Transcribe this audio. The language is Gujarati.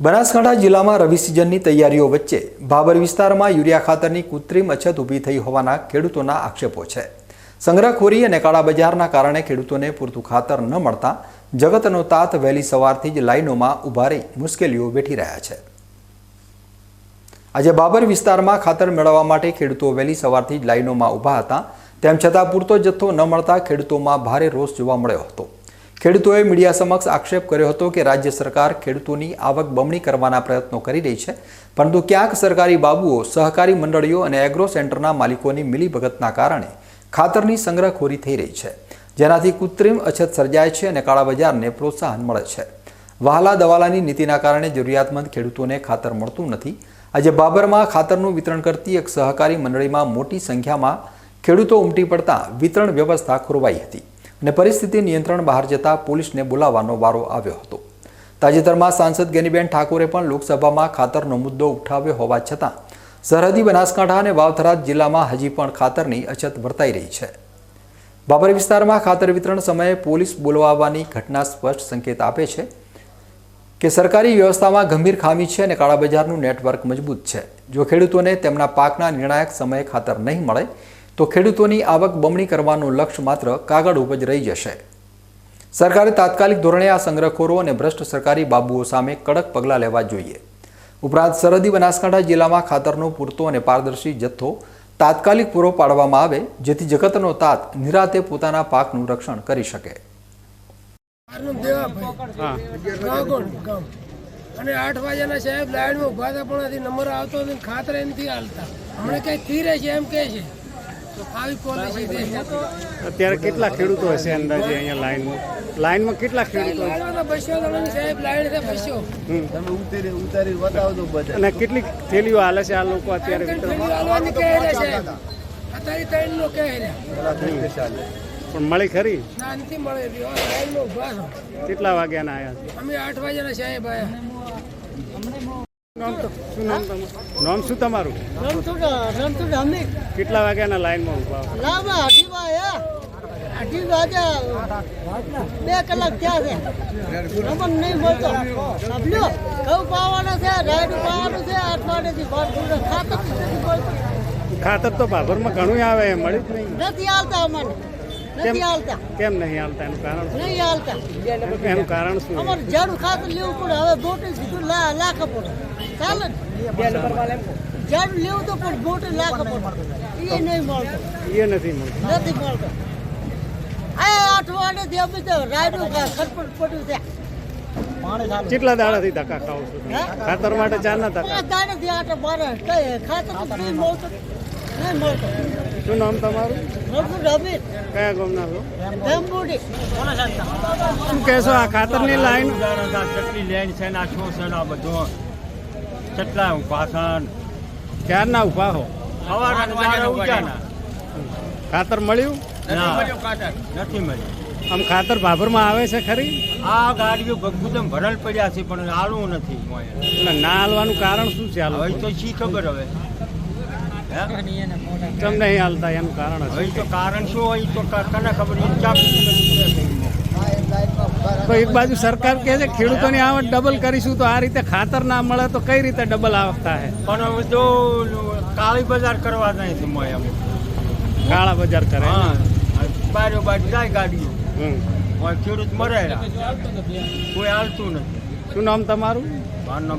બનાસકાંઠા જિલ્લામાં રવિ સિઝનની તૈયારીઓ વચ્ચે ભાબર વિસ્તારમાં યુરિયા ખાતરની કૃત્રિમ અછત ઊભી થઈ હોવાના ખેડૂતોના આક્ષેપો છે. સંગ્રહખોરી અને કાળા બજારના કારણે ખેડૂતોને પૂરતું ખાતર ન મળતા જગતનો તાત વહેલી સવારથી જ લાઇનોમાં ઊભા રહી મુશ્કેલીઓ વેઠી રહ્યા છે. આજે બાબર વિસ્તારમાં ખાતર મેળવવા માટે ખેડૂતો વહેલી સવારથી જ લાઇનોમાં ઊભા હતા. તેમ છતાં પૂરતો જથ્થો ન મળતા ખેડૂતોમાં ભારે રોષ જોવા મળ્યો હતો. ખેડૂતોએ મીડિયા સમક્ષ આક્ષેપ કર્યો હતો કે રાજ્ય સરકાર ખેડૂતોની આવક બમણી કરવાના પ્રયત્નો કરી રહી છે. પરંતુ ક્યાંક સરકારી બાબુઓ, સહકારી મંડળીઓ અને એગ્રો સેન્ટરના માલિકોની મિલીભગતના કારણે ખાતરની સંગ્રહખોરી થઈ રહી છે. જેનાથી કૃત્રિમ અછત સર્જાય છે અને કાળાબજારને પ્રોત્સાહન મળે છે. વહાલા દવાલાની નીતિના કારણે જરૂરિયાતમંદ ખેડૂતોને ખાતર મળતું નથી. આજે બાબરમાં ખાતરનું વિતરણ કરતી એક સહકારી મંડળીમાં મોટી સંખ્યામાં ખેડૂતો ઉમટી પડતા વિતરણ વ્યવસ્થા ખોરવાઈ હતી. અને પરિસ્થિતિ નિયંત્રણ બહાર જતા પોલીસને બોલાવવાનો વારો આવ્યો હતો. તાજેતરમાં સાંસદ ગેનીબેન ઠાકોરે પણ લોકસભામાં ખાતરનો મુદ્દો ઉઠાવ્યો હોવા છતાં, સરહદી બનાસકાંઠા અને વાવથરા જિલ્લામાં હજી પણ ખાતરની અછત વર્તાઈ રહી છે. બાબર વિસ્તારમાં ખાતર વિતરણ સમયે પોલીસ બોલવાવાની ઘટના સ્પષ્ટ સંકેત આપે છે કે સરકારી વ્યવસ્થામાં ગંભીર ખામી છે અને કાળાબજારનું નેટવર્ક મજબૂત છે. જો ખેડૂતોને તેમના પાકના નિર્ણાયક સમયે ખાતર નહીં મળે તો ખેડૂતોની આવક બમણી કરવાનું લક્ષ્ય માત્ર કાગળ ઉપર જ રહી જશે. સરકારે તાત્કાલિક ધોરણે આ સંગ્રહખોરો અને ભ્રષ્ટ સરકારી બાબુઓ સામે કડક પગલાં લેવા જોઈએ. ઉપરાંત સરહદી બનાસકાંઠા જિલ્લામાં ખાતરનો પૂરતો અને પારદર્શી જથ્થો તાત્કાલિક પૂરો પાડવામાં આવે જેથી જગતનો તાત નિરાતે પોતાના પાકનું રક્ષણ કરી શકે. અને આઠ વાગ્યાના સાહેબ લાઈનમાં ઊભા હતા પણ નંબર આવતો નથી ખાતર એમથી હાલતા. હમણાં કઈ છે એમ કે છે પોલિસી દે છે? અત્યારે કેટલા ખેડૂતો હશે અંદાજે અહીંયા લાઈનમાં લાઈનમાં કેટલા ખેડૂતો અને કેટલી થેલીઓ હાલે છે આ લોકો અત્યારે પણ મળી ખરી? કેટલા વાગ્યાના આવ્યા અમે આઠ વાગ્યાના સાહેબ આવ્યા નામ શું તમારું? કેટલા વાગ્યાના લાઈનમાં ઊભા લાવા અઢી વાગ્યા અઢી વાગ્યા બે કલાક થયા છે. રમણ નહીં મળતો. સમજો? ઘઉં પાવાનો છે રાયડું પાવાનું છે અઠવાડિયેથી ખાતર ખાતર તો ભાભરમાં ઘણું આવે મળી જ નહીં. નથી આવતા અમને. નથી હાલતા. કેમ નહીં હાલતા? એનું કારણ નહીં હાલતા. એનું કારણ શું? અમારે ઝાડું ખાતર લેવું પડે હવે બોટલ સીધું લાખ પડે. ચાલે ને? ઝાડું લેવું તો પણ બોટલ લાખ એ નહીં મળતું. એ નથી મળતું. નથી મળતો. આ અઠવાડિયેથી અમે તો રાયડું ખટપટ પડ્યું છે. કેટલા દાડાથી ધક્કા ખાવ છો ખાતર માટે ચારના ધક્કા. આ દાડેથી આટો બારે કઈ ખાતર નહીં મળતું. નહીં મળતું. શું નામ તમારું? રઘુ રમી કયા ગામના છો? ધમબુડી શું કહેશો આ ખાતરની લાઈન કેટલી લેન છે ને આ શું છે ને આ બધું. કેટલા પાછળ ક્યારના ઊભા હો? સવારના ઉજાના ખાતર મળ્યું? નથી મળ્યું આમ ખાતર ભાભરમાં આવે છે ખરી? આ ગાડીઓ ભગભુદમ ભરલ પડ્યા છે પણ હાલવું નથી એટલે ના હાલવાનું કારણ શું છે હવે તો શી ખબર હવે? તમને નહીં હાલતા એનું કારણ હોય હશે તો કારણ શું હોય તો કને ખબર? તો એક બાજુ સરકાર કહે છે ખેડૂતોની આવક ડબલ કરીશું તો આ રીતે ખાતર ના મળે તો કઈ રીતે ડબલ આવક થાય પણ જો કાળી બજાર કરવા જાય છે એમ. કાળા બજાર કરે હા બારો બાર જાય ગાડીઓ. ખેડૂત મરે કોઈ હાલતું નથી. શું નામ તમારું? મારું નામ